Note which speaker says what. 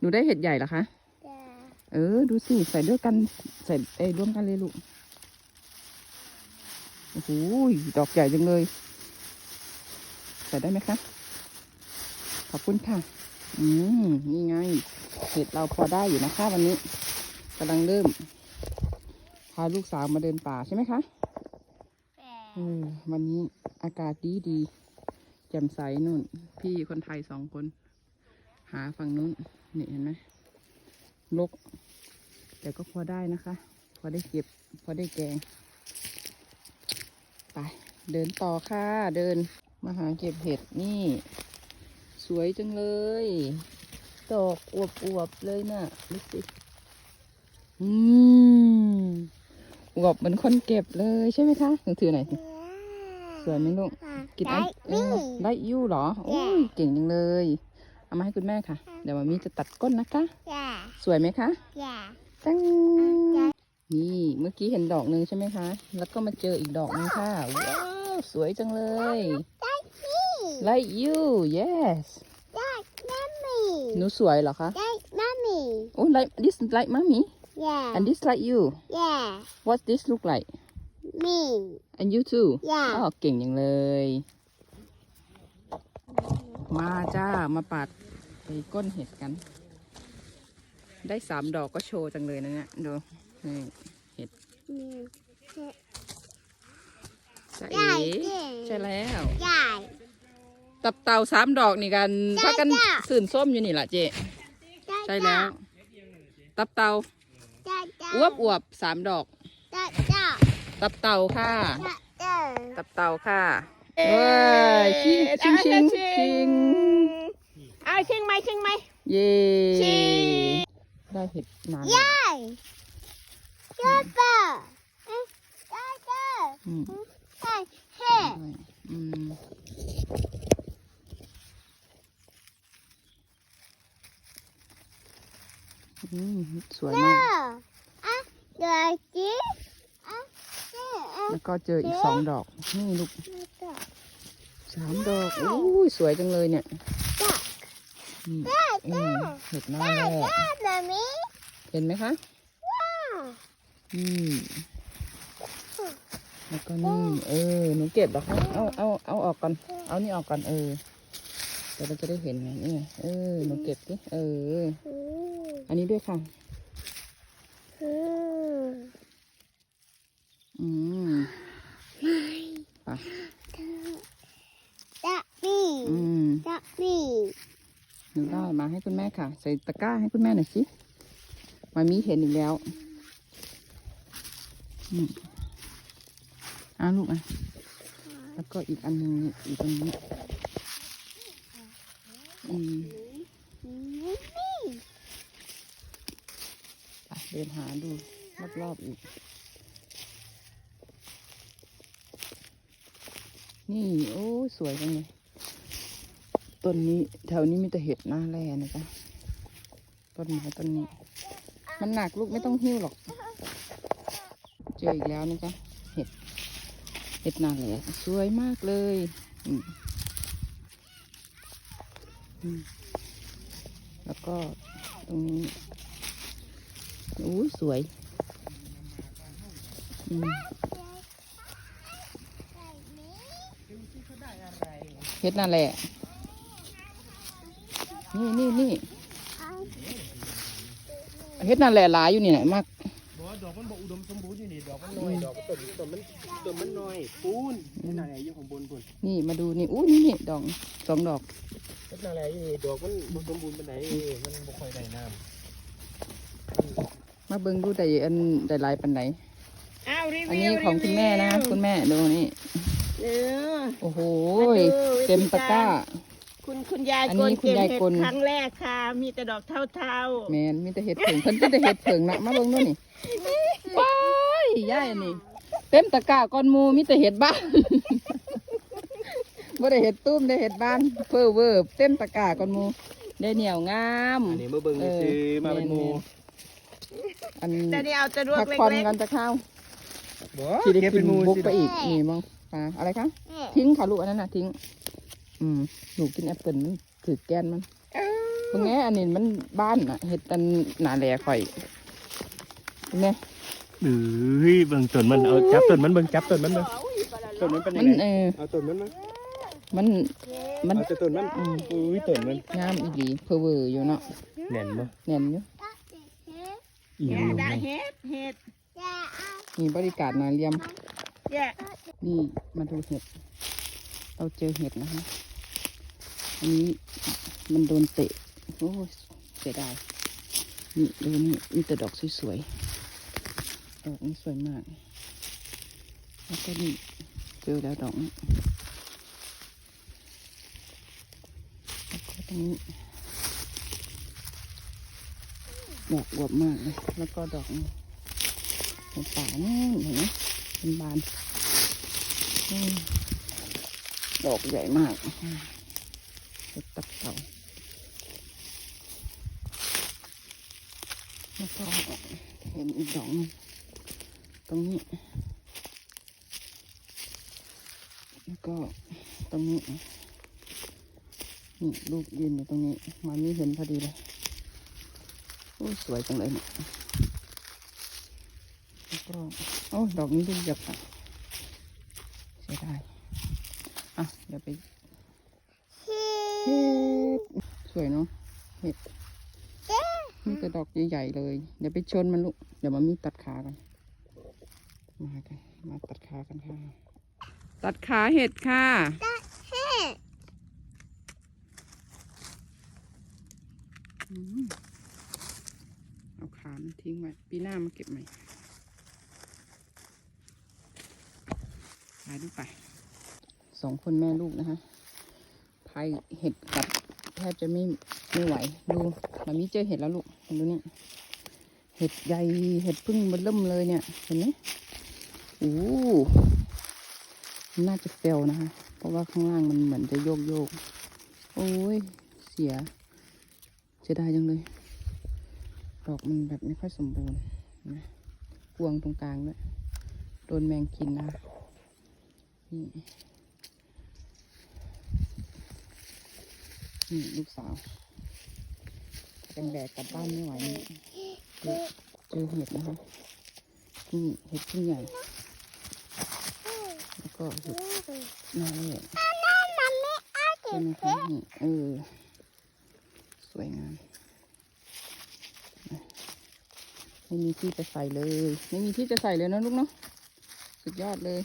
Speaker 1: หนูได้เห็ดใหญ่เหรอคะ
Speaker 2: จ้า
Speaker 1: เออ ดูสิ ใส่ด้วยกัน ใส่เอ้ยร่วมกันเลยลูก โอ้โหดอกใหญ่จังเลย ใส่ได้ไหมคะ ขอบคุณค่ะ อืม นี่ไง เห็ดเราพอได้อยู่นะคะวันนี้กำลังเริ่ม พาลูกสาวมาเดินป่าใช่ไหมคะ
Speaker 2: แต่
Speaker 1: เออวันนี้อากาศดีดีแจ่มใสนู่น พี่คนไทยสองคน หาฝั่งนู้น นี่เห็นไหมลก แต่ก็พอได้นะคะ พอได้เก็บ พอได้แกง ไป เดินต่อค่ะ เดินมาหาเก็บเห็ดนี่ สวยจังเลย ดอกอวบอวบๆเลยนะ่ะดูสิอืมอวบเหมือนคนเก็บเลยใช่ไหมคะหนูถือหน่อยสิสวยไหมลูกกิน
Speaker 2: ได้
Speaker 1: ไอ้เอ
Speaker 2: นี่
Speaker 1: อไล่ยู่เหรอโอ้ยเก่งจังเลย เอามาให้คุณแม่ค่ะ เดี๋ยวมามีจะตัดก้นนะคะ
Speaker 2: จ้า
Speaker 1: สวยไหมคะ
Speaker 2: จ้า
Speaker 1: ตั้ง
Speaker 2: จ้ะ
Speaker 1: นี่เมื่อกี้เห็นดอกหนึ่งใช่ไหมคะ แล้วก็มาเจออีกดอกหนึงค่ะ ว้าว สวยจังเลย
Speaker 2: นี่
Speaker 1: Like you yes
Speaker 2: ได้มัมมี่
Speaker 1: หนูสวยเหรอคะ
Speaker 2: ได้มัมมี่
Speaker 1: โอ้ like this like mommy
Speaker 2: yeah
Speaker 1: and this like you
Speaker 2: yeah
Speaker 1: what this look like
Speaker 2: me
Speaker 1: and you too
Speaker 2: yeah
Speaker 1: อ๋อเก่งอย่างเลย มาจ้ามาปัดไปก้นเห็ดกัน ได้สามดอกก็โชว์จังเลยนะเนี่ยดูนี่เห็ด
Speaker 2: นี่
Speaker 1: จะ
Speaker 2: ใหญ่
Speaker 1: เอ๋
Speaker 2: เก่ง
Speaker 1: ใช่แล้ว
Speaker 2: ใหญ่
Speaker 1: ตับเต่าสามดอกนี่กัน
Speaker 2: จ้ะ
Speaker 1: พากัน
Speaker 2: จ้ะ
Speaker 1: สื่นส้มอยู่นี่แหละเจใช่แล้ว ตับเต่า
Speaker 2: จ้าจ้า
Speaker 1: อวบอวบสามดอก
Speaker 2: จ้าจ้า
Speaker 1: ตับเต่าค่ะ
Speaker 2: จ้าจ้า
Speaker 1: ตับเต่าค่ะ เว้ยชิงชิงชิงชิง
Speaker 2: เอาชิงไหมชิงไหม
Speaker 1: เย่
Speaker 2: ชิง
Speaker 1: ได้เห็ดนาน
Speaker 2: ใหญ่จ้าจ้าจ้าจ้า
Speaker 1: อืม
Speaker 2: ใช่เฮ้
Speaker 1: อืมอืมสวย
Speaker 2: เจ้ามา
Speaker 1: ก
Speaker 2: อะเดี๋ยวจีอะเจ้าอะ
Speaker 1: แล้วก็เจออีกสองดอก นี่ลูก
Speaker 2: จ้า
Speaker 1: สามดอกโอ้ยสวยจังเลยเนี่ย
Speaker 2: จ้า
Speaker 1: อืม
Speaker 2: จ้า
Speaker 1: อื
Speaker 2: จ้าม
Speaker 1: เห็ดหน้า
Speaker 2: จ้า
Speaker 1: แรก
Speaker 2: จ้ามามี
Speaker 1: เห็นไหมคะ
Speaker 2: จ้า
Speaker 1: อืมแล้วก็นี่เออหนูเก็บเหรอคะเอาเอาเอาออกก่อน เอานี่ออกก่อนเออเดี๋ยวเราจะได้เห็นไงนี่ไงเออหนูเก็บดิเออ
Speaker 2: อืม
Speaker 1: อันนี้ด้วยค่ะ
Speaker 2: อืม
Speaker 1: อืมไป
Speaker 2: จ้ามี
Speaker 1: อืม
Speaker 2: จ้ามี
Speaker 1: หนูได้มาให้คุณแม่ค่ะ ใส่ตะกร้าให้คุณแม่หน่อยสิมามีเห็นอีกแล้วอืมอ่าลูกอะแล้วก็อีกอันหนึงอีกตรงนี้อืม
Speaker 2: อืม
Speaker 1: ไปเดินหาดูรอบๆอีก นี่ โอ้ สวยจังเลย ต้นนี้ แถวนี้มีแต่เห็ดหน้าแร่นะจ๊ะต้นไม้ต้นนี้ มันหนักลูกไม่ต้องหิ้วหรอก เจออีกแล้วนะจ๊ะเห็ด เห็ดหนาแหล่สวยมากเลยแล้วก็ตรงนี้อู้สวยอืมเห็ดนั่นแหละ นี่นี่นี่เห็ดนั่นแหละหลายอยู่นี่ไหนะมาก
Speaker 3: บ่ดอกมันบ่อุดมสมบูรณ์อยู่นี่ดอกมันน้อยดอกต้นต้นมันต้นมันน้อยปูนนี่น่ะอยู่ข้างบนพุ่น
Speaker 1: นี่มาดูนี่อู้นี่นี่ดอกสองดอก
Speaker 3: เฮ็ดนั่นแหละอยู่นี่ดอกมันบ่สมบูรณ์ปานใดมันบ่ค่อยได้น้ำ
Speaker 1: มาเบิ่งดูแต่อันแต่ลายปันไหน
Speaker 2: อ้าวรี
Speaker 1: อัน
Speaker 2: วิว
Speaker 1: นี้ของคุณแม่นะคุณแม่ดูนี่
Speaker 2: เออ
Speaker 1: โอ้โห
Speaker 2: มาดูวิธี
Speaker 1: เต็มตะกร้า
Speaker 2: คุณคุณยาย
Speaker 1: อัน
Speaker 2: ก
Speaker 1: นี้
Speaker 2: ล
Speaker 1: คุณ
Speaker 2: เก็บ
Speaker 1: ยาย
Speaker 2: เห็ด
Speaker 1: กล
Speaker 2: ครั้งแรกค่ะ มีแต่ดอกเท่า
Speaker 1: แมนมีแต่เห็ดเผิงเพิ่นมีแต่เห็ดเผิงนะมาเบิ่งดูนี่ว้ายย่ายอันนี้เต็มตะกร้าก้อนหมูมีแต่เห็ดบ้านบ่ได้เห็ดตุ้มได้เห็ดบ้านเพ้อเวอร์เต็มตะกร้าก้อนหมูได้เหนียวงาม
Speaker 3: อันนี้มาเบิ่งซื่อๆมาเป็นหมู่
Speaker 1: อัน
Speaker 2: ๆแต่นี่เอาจะรวก
Speaker 1: พัก
Speaker 2: เล็
Speaker 1: ผ่อน
Speaker 2: ก
Speaker 1: กันจะเข้า
Speaker 3: บ่
Speaker 1: ที่ได้
Speaker 3: เก็บ
Speaker 1: กิ
Speaker 3: เป็น
Speaker 1: น
Speaker 3: หมู่
Speaker 1: บุก
Speaker 3: สิ
Speaker 1: ไปอีกนี่มองปลาอะไรคะ
Speaker 2: ๆ
Speaker 1: ทิ้งค่ะลูกอันนั้นน่ะทิ้ง อืมหนูกินแอปเปิลมันถือแก้นมัน
Speaker 2: เออ
Speaker 1: เบิ่งแหน่อันนี้มันบ้านน่ะเห็ดอันหนาแหล่ข่อยเบิ่งแหน่
Speaker 3: เอ้ยเบิ่งต้นมันเอาจับต้นมันเบิ่งจับต้นมันเบิ่งต้นมันเป็นยั
Speaker 1: มั
Speaker 3: ง
Speaker 1: น
Speaker 3: ไง
Speaker 1: เออ
Speaker 3: เอาต้นมันมา
Speaker 1: มันมัน
Speaker 3: เอาแต่ต้นมัน
Speaker 1: อืม
Speaker 3: อุ้ยต้นมัน
Speaker 1: งามอีหลีเพอเวอร์อยู่เนาะ
Speaker 3: แน่นบ่
Speaker 1: แน่นอยู่
Speaker 3: อีหลี
Speaker 4: ได้เห็ดเห็ด
Speaker 1: มีบริการนาเรียม
Speaker 4: แย่
Speaker 1: นี่มาดูเห็ด เราเจอเห็ดนะคะ อันนี้มันโดนเตะ โอ้เสียดายนี่ดูนี่มีแต่ดอกสวยๆ ดอกนี้สวยมาก แล้วก็นี่เจอแล้วดอกนี้แล้วก็ตรงนี้ดอกอวบมากเลย แล้วก็ดอกนี้ในป่านู่เห็นไหมเป็นบาน ดอกใหญ่มาก ตับเต่าแล้วก็เห็นอีกดอกนึงตรงนี้ แล้วก็ตรงนี้ นี่ลูกยืนอยู่ตรงนี้ มันไม่เห็นพอดีเลย โอ้ยสวยจังเลยเนี่ยแล้วก็โอ้ดอกนี้ดูหยับอะเสียดายอะเดี๋ยวไป สวยเนาะเห็ดมีแต่ดอกใหญ่ๆเลย เดี๋ยวไปชนมันลูก เดี๋ยวมามีตัดขากัน มากัน มาตัดขากันค่ะ ตัดขาเห็ดค่ะอืมเอาขามันทิ้งไว้ ปีหน้ามาเก็บใหม่ไปดูไป สองคนแม่ลูกนะคะพายเห็ดกัดแทบจะไม่ไม่ไหว ดูแบบนี้เจอเห็ดแล้วลูกดูเนี่ยเห็ดใหญ่เห็ดพึ่งมันเริ่มเลยเนี่ย เห็นไหมโอ้น่าจะเฟลนะคะ เพราะว่าข้างล่างมันเหมือนจะโยกโยก โอ้ย เสียเสียดายจังเลย ดอกมันแบบไม่ค่อยสมบูรณ์นะพวงตรงกลางด้วย โดนแมงกินนะนี่ นี่ลูกสาวเป็นแบกกลับบ้านไม่ไหวนี่เจอเห็ดนะคะนี่เห็ดที่ใหญ่ แล้วก็เห็ดน้าเห็ดใช่ไหมคะนี่เออสวยงามไม่มีที่จะใส่เลย ไม่มีที่จะใส่เลยนะลูกเนาะสุดยอดเลย